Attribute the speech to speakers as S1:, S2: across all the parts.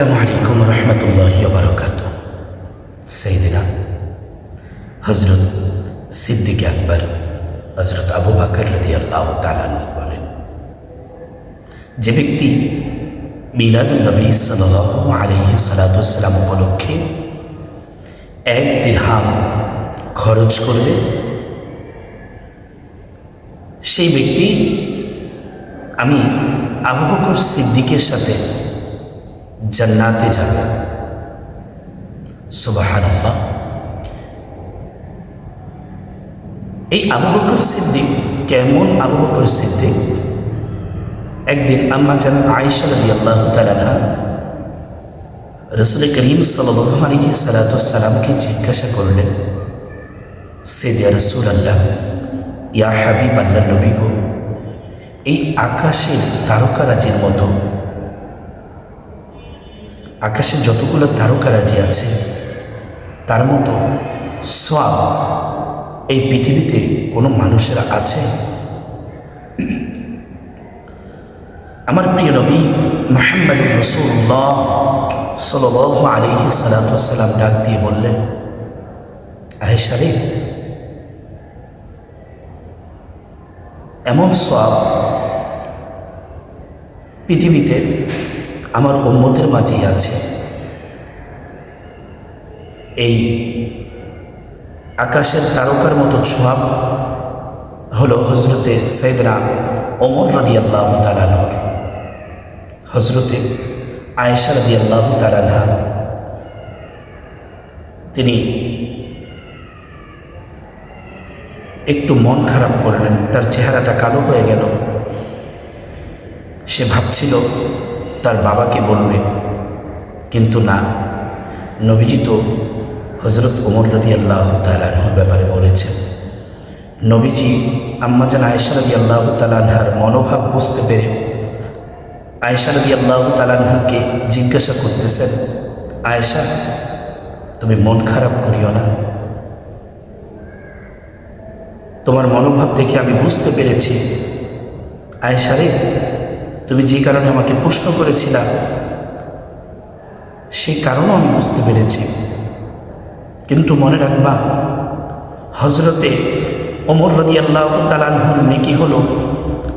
S1: আসসালামু আলাইকুম রহমতুল্লাহ বারকাত সেইদিনা হজরত সিদ্দিক আকবর হজরত আবু বাকর রদি আল্লাহ তালান বলেন, যে ব্যক্তি মিলাদুল নবী সাল আলহি সালাতাম উপলক্ষে এক দিরহাম খরচ করবে, সেই ব্যক্তি আমি আবু বকর সিদ্দিকের সাথে জান্নাতে যাবে। সুবাহান এই আবু বকর সিদ্দিক কেমন আবু বকর সিদ্দিক? একদিন আম্মা জান আয়েশা রদি আল্লাহ তালানা রসুল করিম সালহি সালাতামকে জিজ্ঞাসা করলেন সেদিয়া রসুল আল্লাহ ইয়া হাবিব আল্লাহ নবী গো, এই আকাশের তারকারাজির মতো আকাশে যতগুলো তারকারাজি আছে, তার মতো সব এই পৃথিবীতে কোনো মানুষের আছে? আমার প্রিয় নবী মোহাম্মদ রসুল্লাহ সাল আলিহি সালাতাম ডাক দিয়ে বললেন আহেসারে এমন সব পৃথিবীতে আমার উম্মতের মাঝেই আছে। এই আকাশের তারকার মতো ছোঁয়াব হলো হজরতে সৈদরা ওমর রদি আল্লাহ তালানহর হজরতে আয়েশা রদি আল্লাহ তালানহা তিনি একটু মন খারাপ করলেন, তার চেহারাটা কালো হয়ে গেল। সে ভাবছিল তার বাবাকে বলবে, কিন্তু না। নবীজি তো হজরত ওমর রদি আল্লাহ তালানহর ব্যাপারে বলেছেন। নবীজি আম্মাজান আয়েশা রদি আল্লাহ তালানহার মনোভাব বুঝতে পেরে আয়েশা রদি আল্লাহ তালানহাকে জিজ্ঞাসা করতেছেন, আয়েশা, তুমি মন খারাপ করিও না। তোমার মনোভাব দেখে আমি বুঝতে পেরেছি। আয়েশা রে তুমি যে কারণে আমাকে প্রশ্ন করেছিলা, সেই কারণও আমি বুঝতে পেরেছি। কিন্তু মনে রাখবা হজরতে অমর রদি আল্লাহ তালানহুর নেকি হলো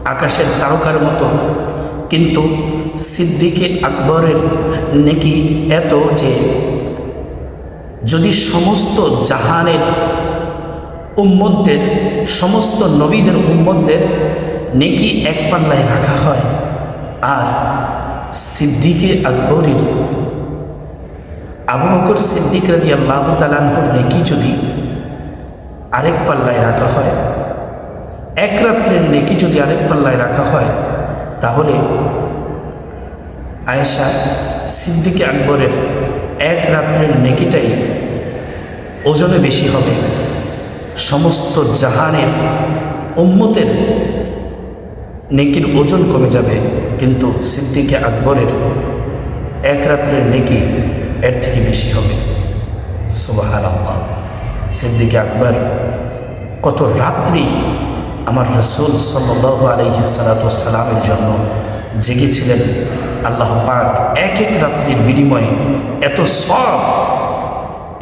S1: আকাশের তারকার মতো। কিন্তু সিদ্দিকে আকবরের নেকি এত যে যদি সমস্ত জাহানের উম্মদদের সমস্ত নবীদের উম্মদদের নেকি এক পাল্লায় রাখা হয় আর সিদ্দিকে আকবরের আবু বকর সিদ্দিক রাজি আল্লাহ তালানহর নেকি যদি আরেক পাল্লায় রাখা হয়, এক রাত্রের নেকি যদি আরেক পাল্লায় রাখা হয়, তাহলে আয়েশা সিদ্দিকে আকবরের এক রাত্রের নেকিটাই ওজনে বেশি হবে। সমস্ত জাহানের উম্মতের নেকির ওজন কমে যাবে। কিন্তু সিদ্দিকে আকবরের এক রাত্রের নেকি এর থেকে বেশি হবে। সুবাহার আল্লাহ সিদ্দিকে আকবর, কত রাত্রি আমার রসুল সাল্লাহ আলহি সালাতামের জন্য জেগেছিলেন। আল্লাহ পাক এক এক রাত্রির বিনিময়ে এত সব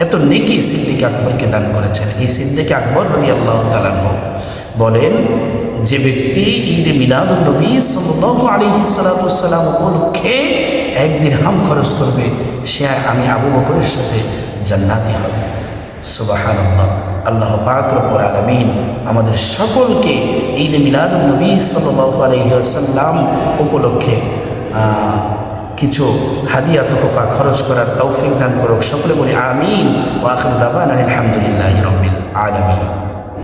S1: এত নেকি সিদ্দিক আকবরকে দান করেছেন। এই সিদ্দিক আকবর রবি আল্লাহ তালাহ বলেন, যে ব্যক্তি ঈদে মিলাদুলনবী সাল্লাহ আলিহি সালাতাম উপলক্ষে একদিন হাম খরচ করবে, সে আমি আবু বকরের সাথে জান্নাতি হবে। সুবাহান আল্লাহ পাক রব্বুল আলমিন আমাদের সকলকে ঈদে মিলাদুলনবী সাল্লাহ আলহিসাল্লাম উপলক্ষে কিছু হাদিয়া তোহফা খরচ করার তৌফিক দান করুক। সকলে বলি আমিন। ওয়াখির দাবান আলহামদুলিল্লাহ রবিল আলমিন।